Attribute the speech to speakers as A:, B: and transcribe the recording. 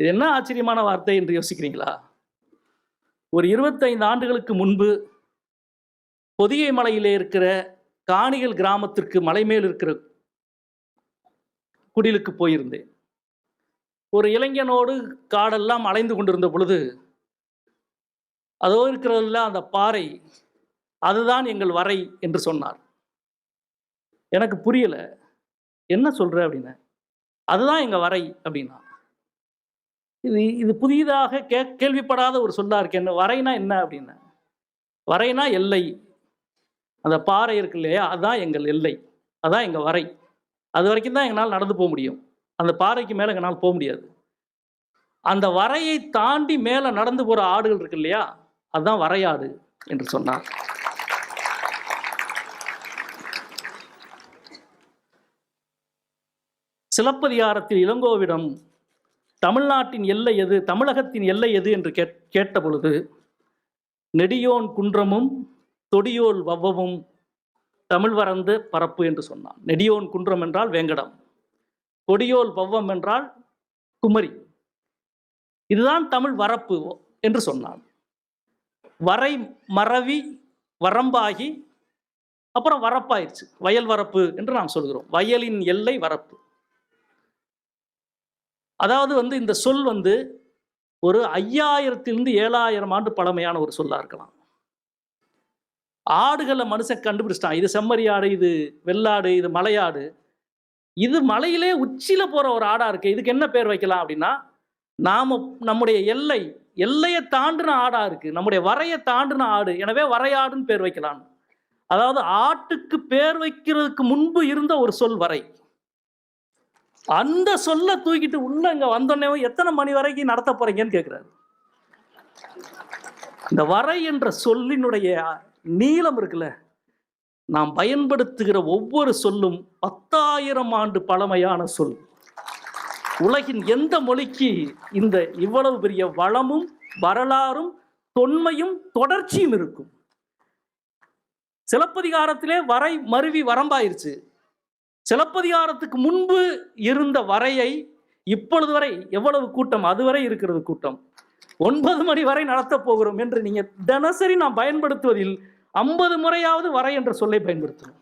A: இது என்ன ஆச்சரியமான வார்த்தை என்று யோசிக்கிறீங்களா? ஒரு இருபத்தைந்து ஆண்டுகளுக்கு முன்பு பொதிகை மலையிலே இருக்கிற காணிகள் கிராமத்திற்கு மலை மேல் இருக்கிற குடிலுக்கு போயிருந்தேன். ஒரு இளைஞனோடு காடெல்லாம் அலைந்து கொண்டிருந்த பொழுது அதோ இருக்கிறதுல அந்த பாறை அதுதான் எங்கள் வரை என்று சொன்னார். எனக்கு புரியல என்ன சொல்ற அப்படின்னு அதுதான் எங்க வரை அப்படின்னா இது இது புதிதாக கே கேள்விப்படாத ஒரு சொல்லா இருக்கு என்ன வரைனா என்ன அப்படின்னு? வரைனா எல்லை. அந்த பாறை இருக்கு இல்லையா? அதுதான் எங்கள் எல்லை. அதான் எங்கள் வரை. அது வரைக்கும் தான் எங்களால் நடந்து போக முடியும். அந்த பாறைக்கு மேலே எங்களால் போக முடியாது. அந்த வரையை தாண்டி மேலே நடந்து போகிற ஆடுகள் இருக்கு இல்லையா? அதுதான் வரையாடு என்று சொன்னார். சிலப்பதிகாரத்தில் இளங்கோவிடம் தமிழ்நாட்டின் எல்லை எது தமிழகத்தின் எல்லை எது என்று கேட் கேட்ட பொழுது நெடியோன் குன்றமும் தொடியோல் வவ்வவும் தமிழ் வரந்து பரப்பு என்று சொன்னான். நெடியோன் குன்றம் என்றால் வேங்கடம் கொடியோல் பவ்வம் என்றால் குமரி. இதுதான் தமிழ் வரப்பு என்று சொன்னான். வரை மறவி வரம்பாகி அப்புறம் வரப்பாயிருச்சு. வயல் வரப்பு என்று நாம் சொல்கிறோம். வயலின் எல்லை வரப்பு. அதாவது வந்து இந்த சொல் வந்து ஒரு ஐயாயிரத்திலிருந்து ஏழாயிரம் ஆண்டு பழமையான ஒரு சொல்லா இருக்கலாம். ஆடுகளை மனுஷன் கண்டுபிடிச்சிட்டான். இது செம்மறி ஆடு இது வெள்ளாடு இது மலையாடு. இது மலையிலே உச்சியில் போகிற ஒரு ஆடாக இருக்குது இதுக்கு என்ன பேர் வைக்கலாம் அப்படின்னா நாம் நம்முடைய எல்லை எல்லையை தாண்டின ஆடாக இருக்குது நம்முடைய வரையை தாண்டின ஆடு. எனவே வரையாடுன்னு பேர் வைக்கலாம். அதாவது ஆட்டுக்கு பேர் வைக்கிறதுக்கு முன்பு இருந்த ஒரு சொல் வரை. அந்த சொல்ல தூக்கிட்டு உள்ள இங்க வந்தோடனே எத்தனை மணி வரைக்கும் நடத்த போறீங்கன்னு கேட்கிறாரு இந்த வரை என்ற சொல்லினுடைய நீளம் இருக்குல்ல நாம் பயன்படுத்துகிற ஒவ்வொரு சொல்லும் பத்தாயிரம் ஆண்டு பழமையான சொல். உலகின் எந்த மொழிக்கு இந்த இவ்வளவு பெரிய வளமும் வரலாறும் தொன்மையும் தொடர்ச்சியும் இருக்கும்? சிலப்பதிகாரத்திலே வரை மருவி வரம்பாயிருச்சு. சிலப்பதிகாரத்துக்கு முன்பு இருந்த வரையை இப்பொழுது வரை எவ்வளவு கூட்டம்? அதுவரை இருக்கிறது கூட்டம். ஒன்பது மணி வரை நடத்தப் போகிறோம் என்று நீங்க தினசரி நாம் பயன்படுத்துவதில் ஐம்பது முறையாவது வரை என்ற சொல்லை பயன்படுத்தணும்